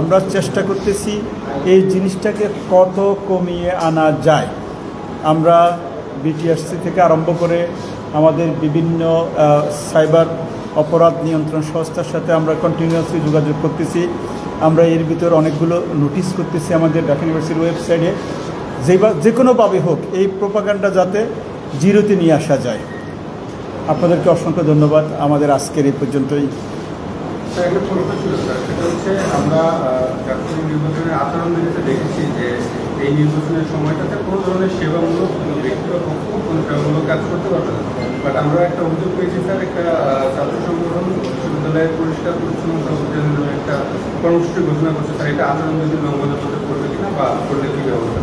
আমরা চেষ্টা করতেছি এই জিনিসটাকে কত কমিয়ে আনা যায়। আমরা বিটিআরসি থেকে আরম্ভ করে আমাদের বিভিন্ন সাইবার অপরাধ নিয়ন্ত্রণ সংস্থার সাথে আমরা কন্টিনিউয়াসলি যোগাযোগ করতেছি। আমরা এর ভিতর অনেকগুলো নোটিশ করতেছি আমাদের ঢাকা ইউনিভার্সিটির ওয়েবসাইটে যে বা, যে কোনোভাবে হোক, এই প্রোপাগান্ডা যাতে জিরোতে নিয়ে আসা যায়। আপনাদেরকে অসংখ্য ধন্যবাদ। আমাদের আজকের এই পর্যন্তই। স্যার সেটা হচ্ছে, আমরা নির্বাচনের দেখেছি যে এই নির্বাচনের সময়টাতে কোনো ধরনের সেবামূলক কাজ করতে না। বাট আমরা একটা অভিযোগ পেয়েছি, স্যার, একটা ছাত্র সংগঠন, বিশ্ববিদ্যালয়ের পরিষ্কার একটা ঘোষণা এটা আচরণ পড়বে কিনা বা করলে ব্যবস্থা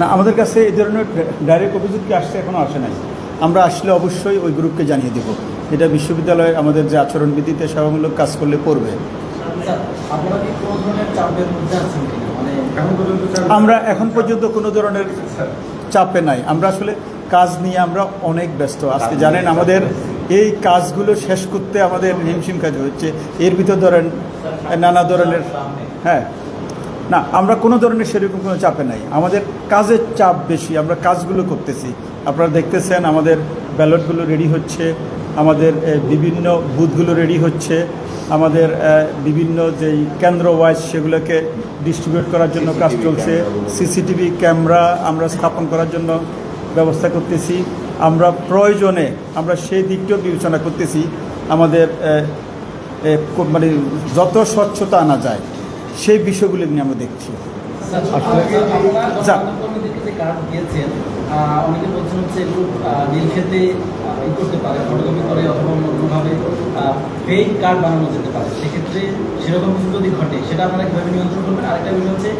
না, আমাদের কাছে এই ধরনের ডাইরেক্ট অভিযোগ কি আসছে এখনও আসে নাই? আমরা আসলে অবশ্যই ওই গ্রুপকে জানিয়ে দেব। এটা বিশ্ববিদ্যালয়ে আমাদের যে আচরণবিধিতে সেবামূলক কাজ করলে আছেন কিনা মানে আমরা এখন পর্যন্ত কোনো ধরনের চাপে নাই। আমরা আসলে কাজ নিয়ে আমরা অনেক ব্যস্ত। আজকে জানেন আমাদের এই কাজগুলো শেষ করতে আমাদের হিমশিম কাজ হচ্ছে। এর ভিতর ধরেন নানা ধরনের হ্যাঁ। না আমরা কোনো ধরনের সেরকম কোনো চাপে নাই। আমাদের কাজের চাপ বেশি। আমরা কাজগুলো করতেছি। আপনারা দেখতেছেন আমাদের ব্যালটগুলো রেডি হচ্ছে। আমাদের বিভিন্ন বুথগুলো রেডি হচ্ছে। আমাদের বিভিন্ন যেই কেন্দ্র ওয়াইজ সেগুলোকে ডিস্ট্রিবিউট করার জন্য কাজ চলছে। সিসিটিভি ক্যামেরা আমরা স্থাপন করার জন্য ব্যবস্থা করতেছি। আমরা প্রয়োজনে আমরা সেই দিকটাও বিবেচনা করতেছি। আমাদের মানে যত স্বচ্ছতা আনা যায় সেই বিষয়গুলি নিয়ে আমরা দেখছি। অনেকে বলছেন হচ্ছে এগুলো নীল খেতে ই করতে পারে ফটোকপি করে অথবা অন্য কোনোভাবে ফেক কার্ড বানানো যেতে পারে। সেক্ষেত্রে সেরকম কিছু যদি ঘটে সেটা আপনারা কীভাবে নিয়ন্ত্রণ করবেন? আরেকটা বিষয় হচ্ছে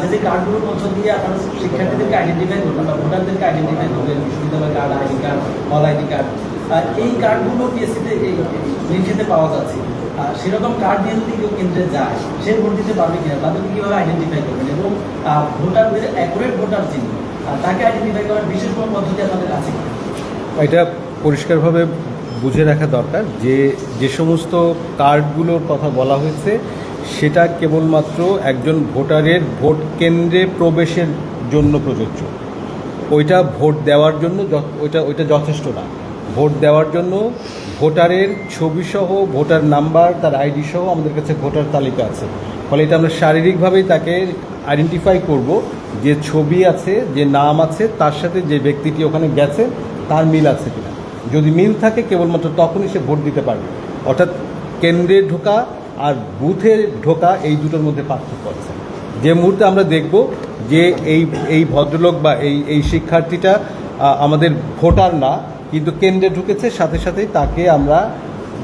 যে যে কার্ডগুলোর মধ্য দিয়ে আপনারা শিক্ষার্থীদেরকে আইডেন্টিফাই করবেন বা ভোটারদেরকে আইডেন্টিফাই করবেন বিশ্ববিদ্যালয় card ID card hall ID card এই কার্ডগুলো পিএসসিতে এই নীল খেতে পাওয়া যাচ্ছে। সেরকম কার্ড দিয়ে যদি কেউ কেন্দ্রে যায় সে ভোট দিতে পারবে কিনা তাদেরকে কীভাবে আইডেন্টিফাই করবেন? এবং ভোটারদের অ্যাকুরেট ভোটার আহ, তাকে আইডেন্টিফাই করার বিশেষ কোনো পদ্ধতি আছে এটা পরিষ্কারভাবে বুঝে রাখা দরকার যে যে সমস্ত কার্ডগুলোর কথা বলা হয়েছে, সেটা কেবলমাত্র একজন ভোটারের ভোট কেন্দ্রে প্রবেশের জন্য প্রযোজ্য। ওইটা ভোট দেওয়ার জন্য ওইটা ওইটা যথেষ্ট না। ভোট দেওয়ার জন্য ভোটারের ছবিসহ, ভোটার নাম্বার, তার আইডি সহ আমাদের কাছে ভোটার তালিকা আছে। ফলে এটা আমরা শারীরিকভাবেই তাকে আইডেন্টিফাই করব যে ছবি আছে, যে নাম আছে, তার সাথে যে ব্যক্তিটি ওখানে গেছে, তার মিল আছে কিনা। যদি মিল থাকে, কেবলমাত্র তখনই সে ভোট দিতে পারবে। অর্থাৎ কেন্দ্রে ঢোকা আর বুথে ঢোকা এই দুটোর মধ্যে পার্থক্য আছে। যে মুহূর্তে আমরা দেখব যে এই এই ভদ্রলোক বা এই এই শিক্ষার্থীটা আমাদের ভোটার না, কিন্তু কেন্দ্রে ঢুকেছে, সাথে সাথেই তাকে আমরা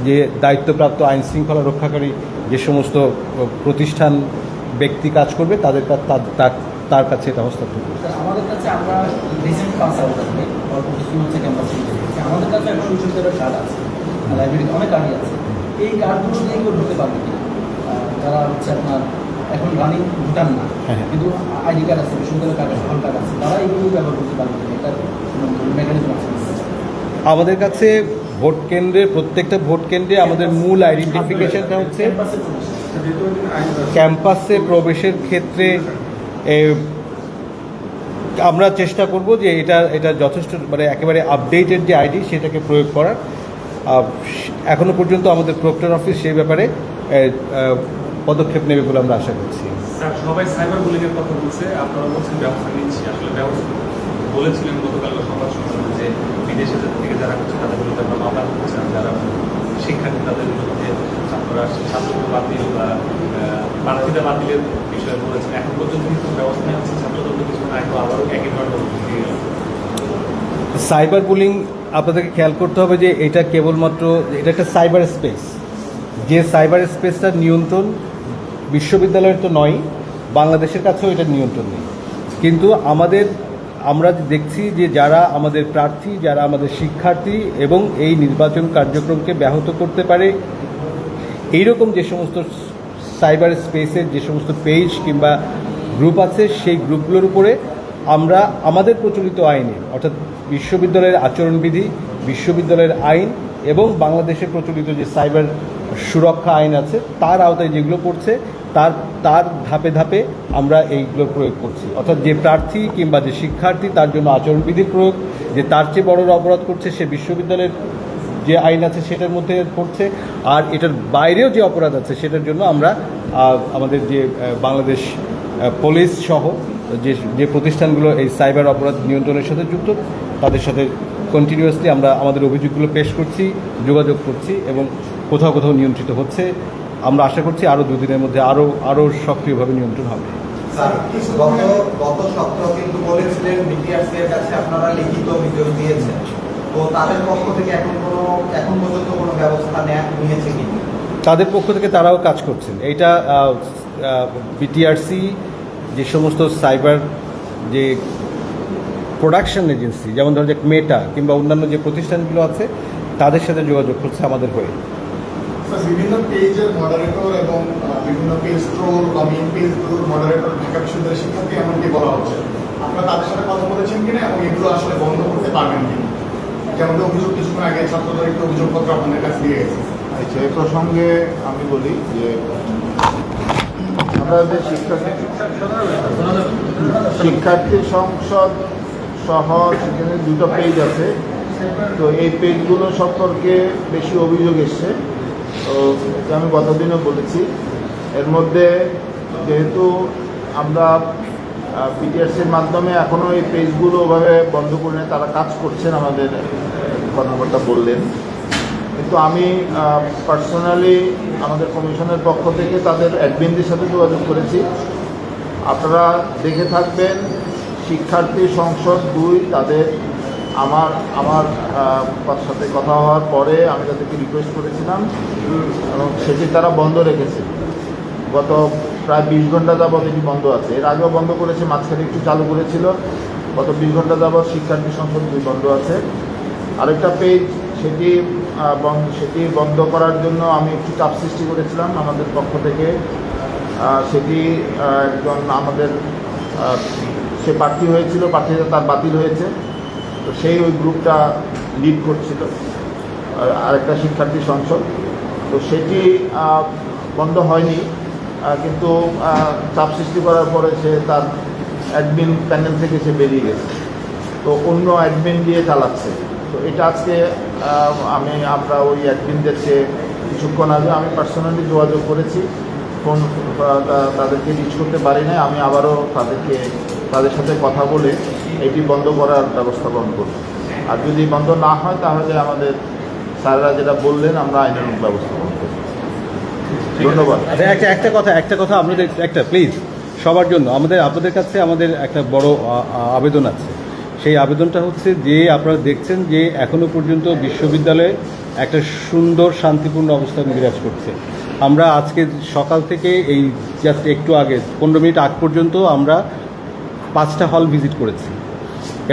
যে দায়িত্বপ্রাপ্ত আইন শৃঙ্খলা রক্ষাকারী যে সমস্ত প্রতিষ্ঠান ব্যক্তি কাজ করবে তাদের তার- কাছে এটা হস্তান্তর করবে। আমাদের কাছে আমরা রিসেন্ট পাস আউট আমাদের কার্ড আছে লাইব্রেরিতে অনেক কার্ডই আছে। এই কার্ডগুলো দিয়ে কেউ ঢুকতে পারবে কিনা আহ, যারা হচ্ছে আপনার এখন রানিং ভুটান না হ্যাঁ, হ্যাঁ। কিন্তু আইডি কার্ড আছে কার্ড আছে কার্ড আছে তারা এগুলো ব্যবহার করতে পারবে এটা মেকানিজম আছে? আমাদের কাছে ভোট কেন্দ্রে প্রত্যেকটা ভোট কেন্দ্রে আমাদের মূল আইডেন্টিফিকেশনটা হচ্ছে ক্যাম্পাসে প্রবেশের ক্ষেত্রে আমরা চেষ্টা করব যে এটা এটা যথেষ্ট মানে একেবারে আপডেটেড যে আইডি সেটাকে প্রয়োগ করার। আহ, এখনও পর্যন্ত আমাদের প্রক্টর অফিস সেই ব্যাপারে পদক্ষেপ নেবে বলে আমরা আশা করছি। কথা বলছে। আপনারা ব্যবস্থা নিচ্ছি। আসলে ব্যবস্থা বলেছিলেন গতকাল সংবাদ সম্মেলনে যে বিদেশে থেকে যারা হচ্ছে তাদের বিরুদ্ধে আপনারা মামলা করছেন যারা শিক্ষার্থী তাদের বিরুদ্ধে আপনারা ছাত্রদের বাতিল বা আহ, প্রার্থীতা বাতিলের বিষয়ে বলেছেন। এখন পর্যন্ত কিন্তু ব্যবস্থা নেওয়া হচ্ছে। ছাত্রদের কিছু এখন আবারও একই ধরনের সাইবার বুলিং আপনাদেরকে খেয়াল করতে হবে যে এটা কেবলমাত্র এটা একটা সাইবার স্পেস। যে সাইবার স্পেসটা নিয়ন্ত্রণ বিশ্ববিদ্যালয়ের তো নয় বাংলাদেশের কাছেও এটা নিয়ন্ত্রণ নেই। কিন্তু আমাদের আমরা দেখছি যে যারা আমাদের প্রার্থী, যারা আমাদের শিক্ষার্থী এবং এই নির্বাচন কার্যক্রমকে ব্যাহত করতে পারে, এইরকম যে সমস্ত সাইবার স্পেসের যে সমস্ত পেজ কিংবা গ্রুপ আছে, সেই গ্রুপগুলোর উপরে আমরা আমাদের প্রচলিত আইনে, অর্থাৎ বিশ্ববিদ্যালয়ের আচরণবিধি, বিশ্ববিদ্যালয়ের আইন এবং বাংলাদেশে প্রচলিত যে সাইবার সুরক্ষা আইন আছে, তার আওতায় যেগুলো পড়ছে তার তার ধাপে ধাপে আমরা এইগুলো প্রয়োগ করছি। অর্থাৎ যে প্রার্থী কিংবা যে শিক্ষার্থী তার জন্য আচরণবিধির প্রয়োগ, যে তার চেয়ে বড় অপরাধ করছে, সে বিশ্ববিদ্যালয়ের যে আইন আছে সেটার মধ্যে পড়ছে, আর এটার বাইরেও যে অপরাধ আছে সেটার জন্য আমরা আমাদের যে বাংলাদেশ পুলিশ সহ যে যে প্রতিষ্ঠানগুলো এই সাইবার অপরাধ নিয়ন্ত্রণের সাথে যুক্ত, তাদের সাথে কন্টিনিউয়াসলি আমরা আমাদের অভিযোগগুলো পেশ করছি, যোগাযোগ করছি এবং কোথাও কোথাও নিয়ন্ত্রিত হচ্ছে। আমরা আশা করছি আরও দুদিনের মধ্যে আরও আরও সক্রিয়ভাবে নিয়ন্ত্রণ হবে। তাদের পক্ষ থেকে তারাও কাজ করছেন। এইটা বিটিআরসি যে সমস্ত সাইবার যে প্রোডাকশন এজেন্সি যেমন ধরুন যে মেটা কিংবা অন্যান্য যে প্রতিষ্ঠানগুলো আছে তাদের সাথে যোগাযোগ করছে আমাদের হয়ে। বিভিন্ন পেজের মডারেটর এবং বিভিন্ন পেজ ট্রোল বা মেইন পেজগুলোর মডারেটর ঢাকা বিশ্ববিদ্যালয়ের শিক্ষার্থী এমনটি বলা হচ্ছে। আপনারা তাদের সাথে কথা বলেছেন কিনা এবং এগুলো আসলে বন্ধ করতে পারবেন কিনা? যেমন অভিযোগ কিছুক্ষণ আগে ছাত্রদের একটি অভিযোগপত্র আপনাদের কাছে দিয়ে গেছে। আচ্ছা প্রসঙ্গে আমি বলি যে আমাদের শিক্ষার্থী শিক্ষার্থী সংসদ সহ সেখানে দুটো পেজ আছে। তো এই পেজগুলো সম্পর্কে বেশি অভিযোগ এসছে। তো আমি গতদিনও বলেছি, এর মধ্যে যেহেতু আমরা বিটিআরসির মাধ্যমে এখনও এই পেজগুলো ওভাবে বন্ধ করে তারা কাজ করছেন আমাদের কর্মকর্তা বললেন। কিন্তু আমি পার্সোনালি আমাদের কমিশনের পক্ষ থেকে তাদের অ্যাডমিনদের সাথে যোগাযোগ করেছি। আপনারা দেখে থাকবেন, শিক্ষার্থী সংসদ দুই তাদের আমার আমার সাথে কথা হওয়ার পরে আমি তাদেরকে রিকোয়েস্ট করেছিলাম। এবং সেটি তারা বন্ধ রেখেছে। গত প্রায় বিশ ঘণ্টা যাবৎ এটি বন্ধ আছে। এর আগেও বন্ধ করেছে, মাঝখানে একটু চালু করেছিল। গত বিশ ঘণ্টা যাবৎ শিক্ষার্থী সংসদ দুই বন্ধ আছে। আরেকটা পেজ সেটি বন্ধ সেটি বন্ধ করার জন্য আমি একটু চাপ সৃষ্টি করেছিলাম আমাদের পক্ষ থেকে। সেটি একজন আমাদের সে প্রার্থী হয়েছিল প্রার্থীটা তার বাতিল হয়েছে। তো সেই ওই গ্রুপটা লিড করছিল আরেকটা শিক্ষার্থী সংসদ তো সেটি বন্ধ হয়নি কিন্তু চাপ সৃষ্টি করার পরে সে তার অ্যাডমিন প্যানেল থেকে সে বেরিয়ে গেছে। তো অন্য অ্যাডমিন দিয়ে চালাচ্ছে। তো এটা আজকে আমি, আমরা ওই অ্যাডমিনদেরকে কিছুক্ষণ আগে আমি পার্সোনালি যোগাযোগ করেছি। ফোন তাদেরকে রিচ করতে পারি না আমি আবারও তাদেরকে তাদের সাথে কথা বলে এটি বন্ধ করার ব্যবস্থা গ্রহণ করব আর যদি বন্ধ না হয় তাহলে আমাদের স্যাররা যেটা বললেন আমরা আইনানুগ ব্যবস্থা গ্রহণ করব। ধন্যবাদ। আচ্ছা একটা একটা কথা একটা কথা আপনাদের একটা প্লিজ সবার জন্য। আমাদের আপনাদের কাছে আমাদের একটা বড় আবেদন আছে। সেই আবেদনটা হচ্ছে যে আপনারা দেখছেন যে এখনও পর্যন্ত বিশ্ববিদ্যালয়ে একটা সুন্দর শান্তিপূর্ণ অবস্থান বিরাজ করছে। আমরা আজকে সকাল থেকে এই জাস্ট একটু আগে পনেরো মিনিট আগ পর্যন্ত আমরা পাঁচটা হল ভিজিট করেছি।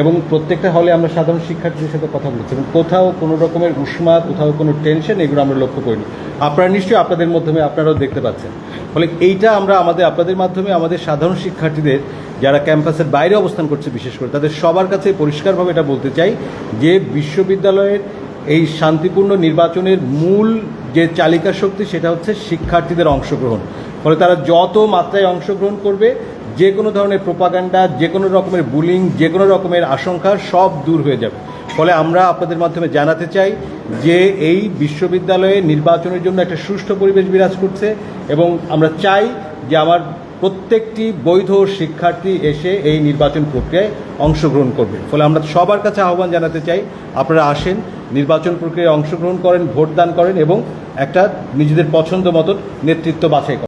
এবং প্রত্যেকটা হলে আমরা সাধারণ শিক্ষার্থীদের সাথে কথা বলেছি এবং কোথাও কোনো রকমের উষ্মা কোথাও কোনো টেনশন এগুলো আমরা লক্ষ্য করিনি। আপনারা নিশ্চয়ই আপনাদের মাধ্যমে আপনারাও দেখতে পাচ্ছেন। ফলে এইটা আমরা আমাদের, আপনাদের মাধ্যমে আমাদের সাধারণ শিক্ষার্থীদের যারা ক্যাম্পাসের বাইরে অবস্থান করছে বিশেষ করে, তাদের সবার কাছে পরিষ্কারভাবে এটা বলতে চাই যে বিশ্ববিদ্যালয়ের এই শান্তিপূর্ণ নির্বাচনের মূল যে চালিকা শক্তি সেটা হচ্ছে শিক্ষার্থীদের অংশগ্রহণ। ফলে তারা যত মাত্রায় অংশগ্রহণ করবে যে কোনো ধরনের প্রোপাগান্ডা, যে কোনো রকমের বুলিং, যে কোনো রকমের আশঙ্কা সব দূর হয়ে যাবে। ফলে আমরা আপনাদের মাধ্যমে জানাতে চাই যে এই বিশ্ববিদ্যালয়ে নির্বাচনের জন্য একটা সুষ্ঠু পরিবেশ বিরাজ করছে এবং আমরা চাই যে আমার প্রত্যেকটি বৈধ শিক্ষার্থী এসে এই নির্বাচন প্রক্রিয়ায় অংশগ্রহণ করবে। ফলে আমরা সবার কাছে আহ্বান জানাতে চাই, আপনারা আসেন, নির্বাচন প্রক্রিয়ায় অংশগ্রহণ করেন, ভোটদান করেন এবং একটা নিজেদের পছন্দ মতন নেতৃত্ব বাছাই করেন।